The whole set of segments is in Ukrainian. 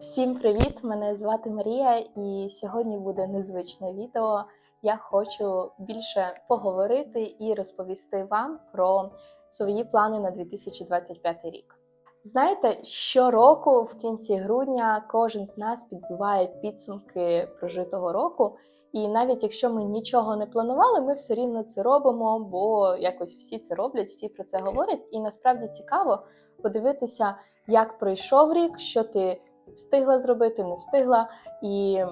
Всім привіт! Мене звати Марія, і сьогодні буде незвичне відео. Я хочу більше поговорити і розповісти вам про свої плани на 2025 рік. Знаєте, щороку в кінці грудня кожен з нас підбиває підсумки прожитого року. І навіть якщо ми нічого не планували, ми все рівно це робимо, бо якось всі це роблять, всі про це говорять. І насправді цікаво подивитися, як пройшов рік, що ти встигла зробити, не встигла, і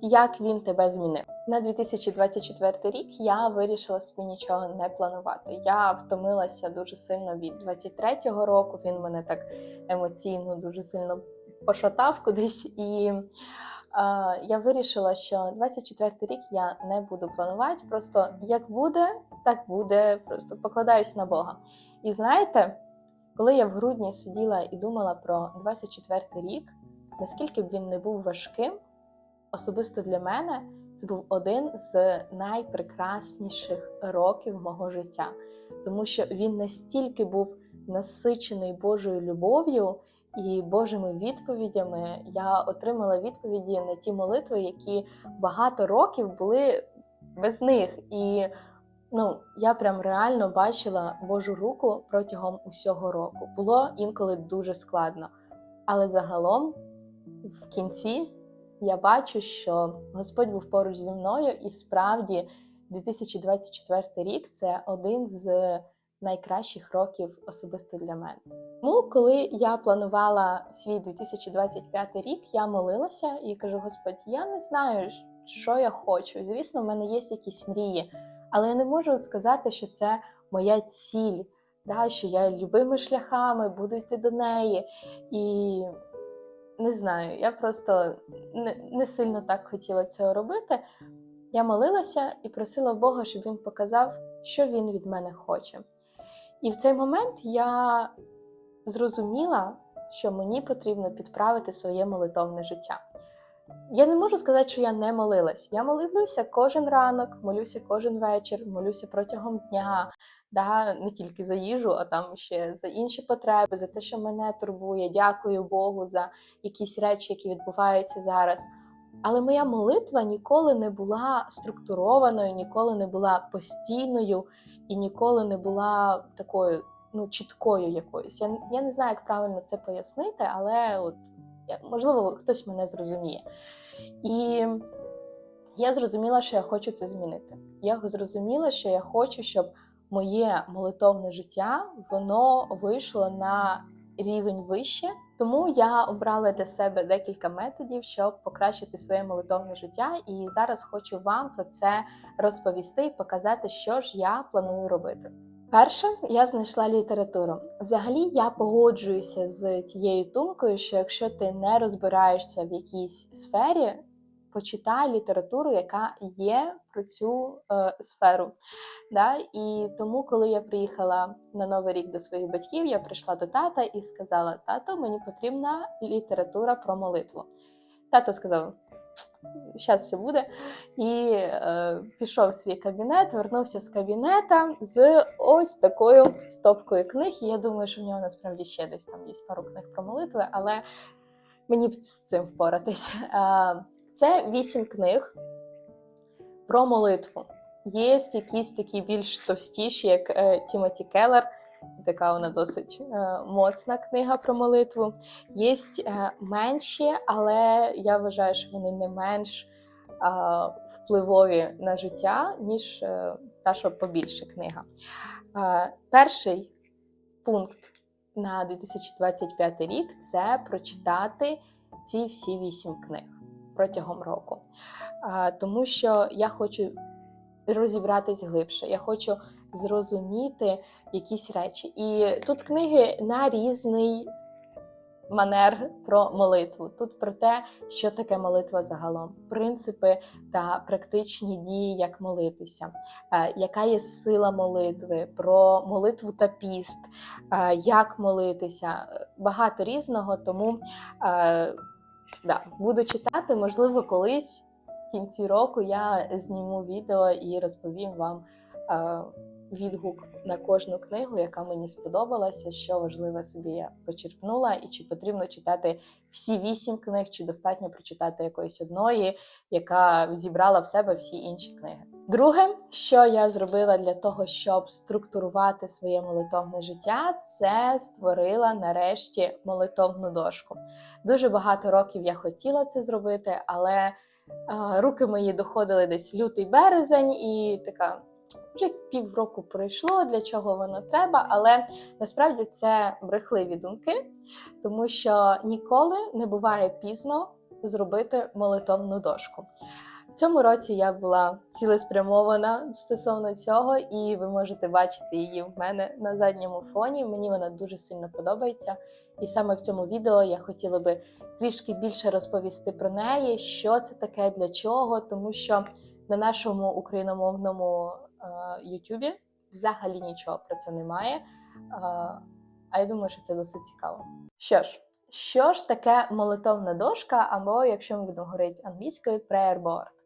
як він тебе змінив. На 2024 рік я вирішила собі нічого не планувати. Я втомилася дуже сильно від 23-го року. Він мене так емоційно дуже сильно пошатав кудись. І е, я вирішила, що 24 рік я не буду планувати. Просто як буде, так буде. Просто покладаюсь на Бога. І знаєте, коли я в грудні сиділа і думала про 24 рік, наскільки б він не був важким, особисто для мене це був один з найпрекрасніших років мого життя, тому що він настільки був насичений Божою любов'ю і Божими відповідями. Я отримала відповіді на ті молитви, які багато років були без них. І ну, я прям реально бачила Божу руку протягом усього року. Було інколи дуже складно. Але загалом, в кінці, я бачу, що Господь був поруч зі мною, і справді 2024 рік це один з найкращих років особисто для мене. Тому, коли я планувала свій 2025 рік, я молилася і кажу: Господь, я не знаю, що я хочу. Звісно, в мене є якісь мрії, але я не можу сказати, що це моя ціль, да, що я любими шляхами буду йти до неї. І не знаю, я просто не, не сильно так хотіла цього робити. Я молилася і просила Бога, щоб він показав, що він від мене хоче. І в цей момент я зрозуміла, що мені потрібно підправити своє молитовне життя. Я не можу сказати, що я не молилась. Я молилася кожен ранок, молюся кожен вечір, молюся протягом дня, да, не тільки за їжу, а там ще за інші потреби, за те, що мене турбує. Дякую Богу за якісь речі, які відбуваються зараз. Але моя молитва ніколи не була структурованою, ніколи не була постійною і ніколи не була такою ну, чіткою якоюсь. Я, я не знаю, як правильно це пояснити, але от, можливо, хтось мене зрозуміє. І я зрозуміла, що я хочу це змінити. Я зрозуміла, що я хочу, щоб моє молитовне життя воно вийшло на рівень вище. Тому я обрала для себе декілька методів, щоб покращити своє молитовне життя. І зараз хочу вам про це розповісти і показати, що ж я планую робити. Перше, я знайшла літературу. Взагалі, я погоджуюся з тією думкою, що якщо ти не розбираєшся в якійсь сфері, почитай літературу, яка є про цю е, сферу. Да? І тому, коли я приїхала на новий рік до своїх батьків, я прийшла до тата і сказала: Тато, мені потрібна література про молитву. Тато сказав. Зараз все буде. І е, пішов в свій кабінет, вернувся з кабінета з ось такою стопкою книг. І я думаю, що в нього насправді ще десь там є пару книг про молитви, але мені б з цим впоратись. Е, це вісім книг про молитву. Є якісь такі більш товстіші, як е, Тімоті Келлер, така вона досить е, моцна книга про молитву. Є е, менші, але я вважаю, що вони не менш впливові на життя, ніж та, що побільше книга. Перший пункт на 2025 рік це прочитати ці всі вісім книг протягом року. Тому що я хочу розібратись глибше, я хочу зрозуміти якісь речі. І тут книги на різний манер про молитву. Тут про те, що таке молитва загалом, принципи та практичні дії, як молитися, яка є сила молитви, про молитву та піст, як молитися. Багато різного, тому. Да, буду читати, можливо, колись в кінці року я зніму відео і розповім вам, е, відгук на кожну книгу, яка мені сподобалася, що важливе собі я почерпнула, і чи потрібно читати всі вісім книг, чи достатньо прочитати якоїсь одної, яка зібрала в себе всі інші книги. Друге, що я зробила для того, щоб структурувати своє молитовне життя, це створила нарешті молитовну дошку. Дуже багато років я хотіла це зробити, але руки мої доходили десь лютий березень, і така вже півроку пройшло, для чого воно треба. Але насправді це брехливі думки, тому що ніколи не буває пізно зробити молитовну дошку. В цьому році я була цілеспрямована стосовно цього, і ви можете бачити її в мене на задньому фоні. Мені вона дуже сильно подобається. І саме в цьому відео я хотіла би трішки більше розповісти про неї, що це таке, для чого, тому що на нашому україномовному Ютубі взагалі нічого про це немає. Е, а я думаю, що це досить цікаво. Що ж, що ж таке молитовна дошка, або, якщо ми будемо говорити англійською, prayer board?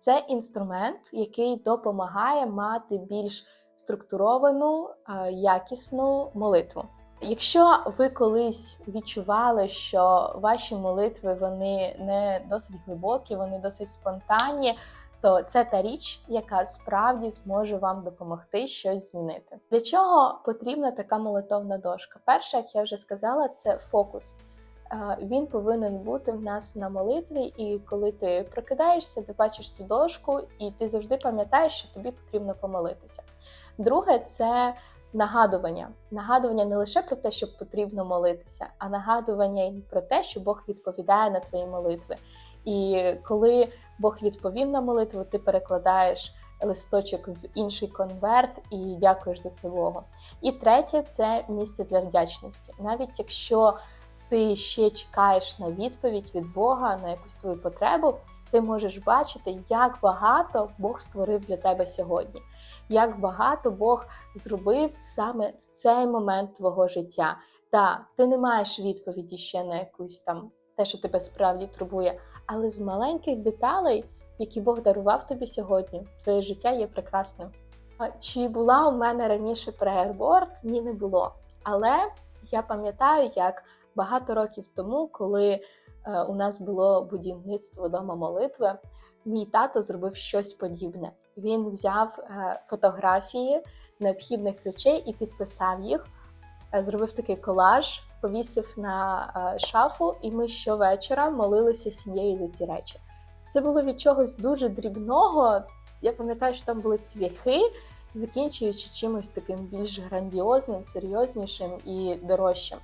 Це інструмент, який допомагає мати більш структуровану, е, якісну молитву. Якщо ви колись відчували, що ваші молитви вони не досить глибокі, вони досить спонтанні, то це та річ, яка справді зможе вам допомогти щось змінити. Для чого потрібна така молитовна дошка? Перше, як я вже сказала, це фокус. Він повинен бути в нас на молитві, і коли ти прокидаєшся, ти бачиш цю дошку, і ти завжди пам'ятаєш, що тобі потрібно помолитися. Друге, це нагадування. Нагадування не лише про те, що потрібно молитися, а нагадування і про те, що Бог відповідає на твої молитви. І коли Бог відповів на молитву, ти перекладаєш листочок в інший конверт і дякуєш за це Богу. І третє це місце для вдячності. Навіть якщо ти ще чекаєш на відповідь від Бога на якусь твою потребу, ти можеш бачити, як багато Бог створив для тебе сьогодні, як багато Бог зробив саме в цей момент твого життя. Та ти не маєш відповіді ще на якусь там те, що тебе справді турбує, але з маленьких деталей, які Бог дарував тобі сьогодні, твоє життя є прекрасним. Чи була у мене раніше преерборд? Ні, не було. Але я пам'ятаю, як багато років тому, коли е, у нас було будівництво дома молитви, мій тато зробив щось подібне. Він взяв е, фотографії необхідних речей і підписав їх, е, зробив такий колаж повісив на шафу, і ми щовечора молилися сім'єю за ці речі. Це було від чогось дуже дрібного. Я пам'ятаю, що там були цвяхи, закінчуючи чимось таким більш грандіозним, серйознішим і дорожчим.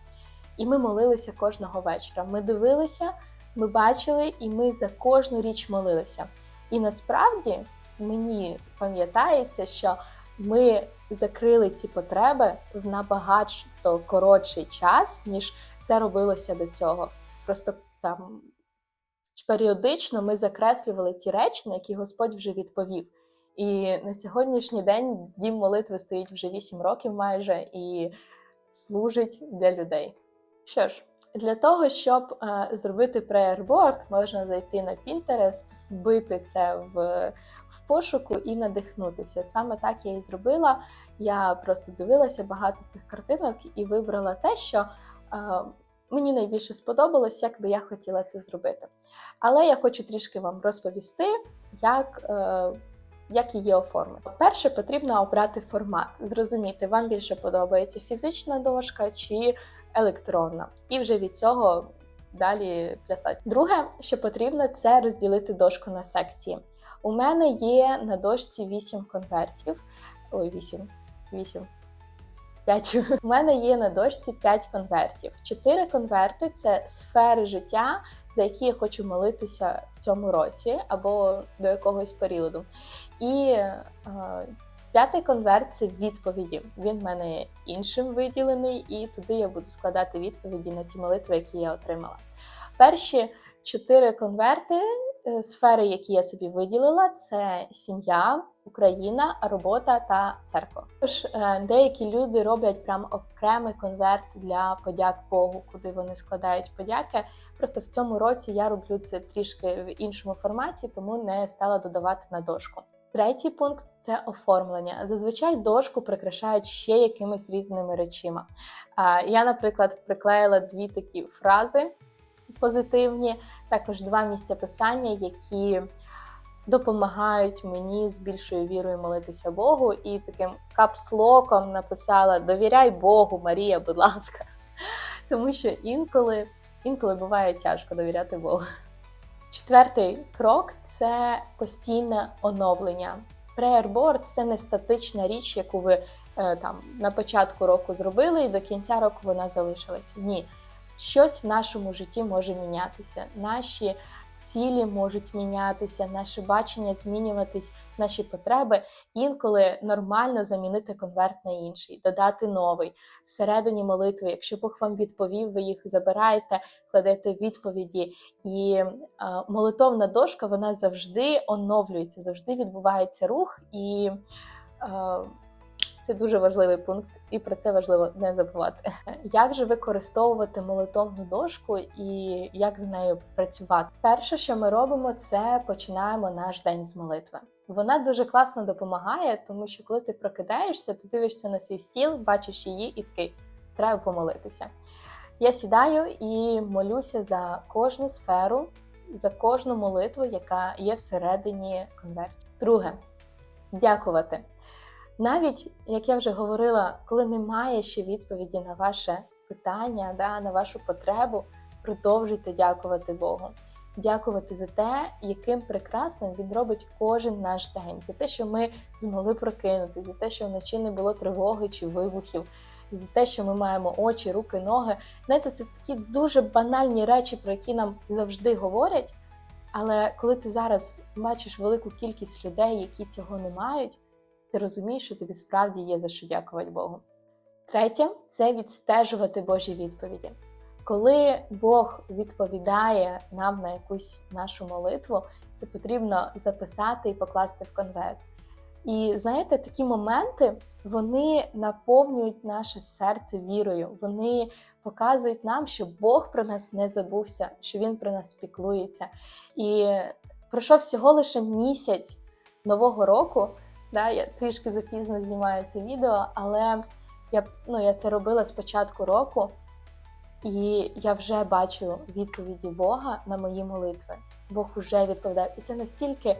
І ми молилися кожного вечора. Ми дивилися, ми бачили, і ми за кожну річ молилися. І насправді мені пам'ятається, що ми закрили ці потреби в набагато коротший час, ніж це робилося до цього. Просто там періодично ми закреслювали ті речі, на які Господь вже відповів. І на сьогоднішній день дім молитви стоїть вже 8 років майже і служить для людей. Що ж, для того, щоб е, зробити прейерборд, можна зайти на Pinterest, вбити це в в пошуку і надихнутися. Саме так я і зробила. Я просто дивилася багато цих картинок і вибрала те, що е, мені найбільше сподобалось, як би я хотіла це зробити. Але я хочу трішки вам розповісти, як. Е, як її оформити. Перше, потрібно обрати формат, зрозуміти, вам більше подобається фізична дошка чи електронна. І вже від цього далі плясати. Друге, що потрібно, це розділити дошку на секції. У мене є на дошці 8 конвертів. Ой, 8, 8. 5. У мене є на дошці 5 конвертів. 4 конверти це сфери життя, за які я хочу молитися в цьому році або до якогось періоду. І е, П'ятий конверт це відповіді. Він в мене іншим виділений, і туди я буду складати відповіді на ті молитви, які я отримала. Перші чотири конверти, е, сфери, які я собі виділила, це сім'я, Україна, робота та церква. Тож е, деякі люди роблять прям окремий конверт для подяк Богу, куди вони складають подяки. Просто в цьому році я роблю це трішки в іншому форматі, тому не стала додавати на дошку. Третій пункт це оформлення. Зазвичай дошку прикрашають ще якимись різними речима. Я, наприклад, приклеїла дві такі фрази позитивні, також два місця писання, які допомагають мені з більшою вірою молитися Богу. І таким капслоком написала Довіряй Богу, Марія, будь ласка. Тому що інколи, інколи буває тяжко довіряти Богу. Четвертий крок це постійне оновлення. Преерборд – це не статична річ, яку ви е, там на початку року зробили, і до кінця року вона залишилася. Ні, щось в нашому житті може мінятися. Наші цілі можуть мінятися, наше бачення змінюватись, наші потреби. Інколи нормально замінити конверт на інший, додати новий всередині молитви. Якщо Бог вам відповів, ви їх забираєте, кладете відповіді. І молитовна дошка вона завжди оновлюється, завжди відбувається рух і. Це дуже важливий пункт, і про це важливо не забувати. Як же використовувати молитовну дошку і як з нею працювати? Перше, що ми робимо, це починаємо наш день з молитви. Вона дуже класно допомагає, тому що коли ти прокидаєшся, ти дивишся на свій стіл, бачиш її і такий треба помолитися. Я сідаю і молюся за кожну сферу, за кожну молитву, яка є всередині конверті. Друге дякувати. Навіть, як я вже говорила, коли немає ще відповіді на ваше питання, да, на вашу потребу, продовжуйте дякувати Богу. Дякувати за те, яким прекрасним він робить кожен наш день, за те, що ми змогли прокинути, за те, що вночі не було тривоги чи вибухів, за те, що ми маємо очі, руки, ноги. Знаєте, це такі дуже банальні речі, про які нам завжди говорять. Але коли ти зараз бачиш велику кількість людей, які цього не мають ти розумієш, що тобі справді є за що дякувати Богу. Третє це відстежувати Божі відповіді. Коли Бог відповідає нам на якусь нашу молитву, це потрібно записати і покласти в конверт. І знаєте, такі моменти вони наповнюють наше серце вірою. Вони показують нам, що Бог про нас не забувся, що Він про нас піклується. І пройшов всього лише місяць нового року. Да, Я трішки запізно знімаю це відео, але я ну, я це робила з початку року, і я вже бачу відповіді Бога на мої молитви. Бог вже відповідає. І це настільки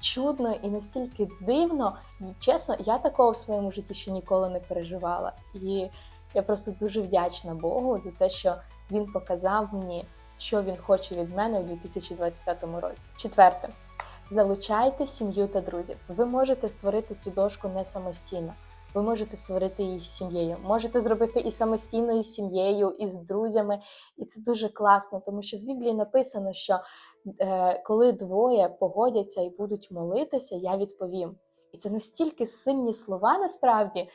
чудно і настільки дивно. І чесно, я такого в своєму житті ще ніколи не переживала. І я просто дуже вдячна Богу за те, що він показав мені, що він хоче від мене у 2025 році. Четверте. Залучайте сім'ю та друзів. Ви можете створити цю дошку не самостійно. Ви можете створити її з сім'єю. Можете зробити і самостійно, і з сім'єю, і з друзями. І це дуже класно, тому що в Біблії написано, що е, коли двоє погодяться і будуть молитися, я відповім. І це настільки сильні слова, насправді.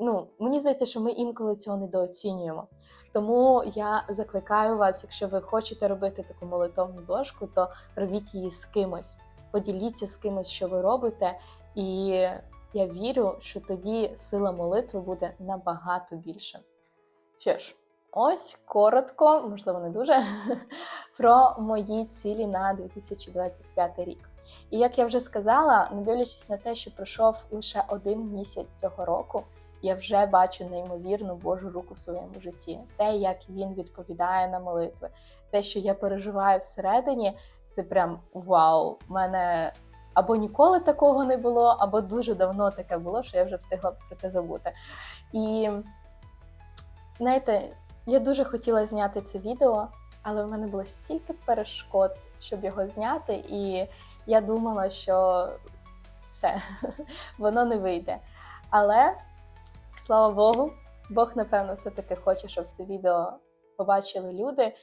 Ну, Мені здається, що ми інколи цього недооцінюємо. Тому я закликаю вас, якщо ви хочете робити таку молитовну дошку, то робіть її з кимось поділіться з кимось, що ви робите, і я вірю, що тоді сила молитви буде набагато більше. Що ж, ось коротко, можливо, не дуже, про мої цілі на 2025 рік. І як я вже сказала, не дивлячись на те, що пройшов лише один місяць цього року, я вже бачу неймовірну Божу руку в своєму житті. Те, як він відповідає на молитви, те, що я переживаю всередині, це прям вау! У мене або ніколи такого не було, або дуже давно таке було, що я вже встигла про це забути. І знаєте, я дуже хотіла зняти це відео, але в мене було стільки перешкод, щоб його зняти, і я думала, що все, воно не вийде. Але слава Богу, Бог, напевно, все-таки хоче, щоб це відео побачили люди.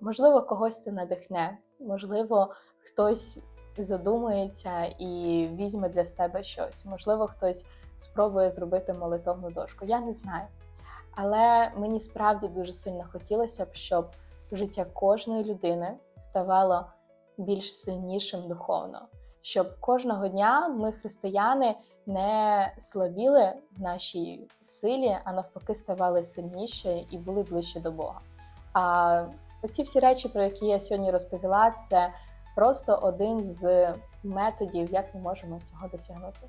Можливо, когось це надихне, можливо, хтось задумається і візьме для себе щось. Можливо, хтось спробує зробити молитовну дошку. Я не знаю. Але мені справді дуже сильно хотілося б, щоб життя кожної людини ставало більш сильнішим духовно, щоб кожного дня ми, християни, не слабіли в нашій силі, а навпаки, ставали сильніші і були ближче до Бога. А Оці всі речі, про які я сьогодні розповіла, це просто один з методів, як ми можемо цього досягнути.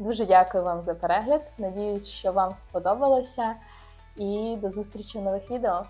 Дуже дякую вам за перегляд. Надіюсь, що вам сподобалося. І до зустрічі в нових відео.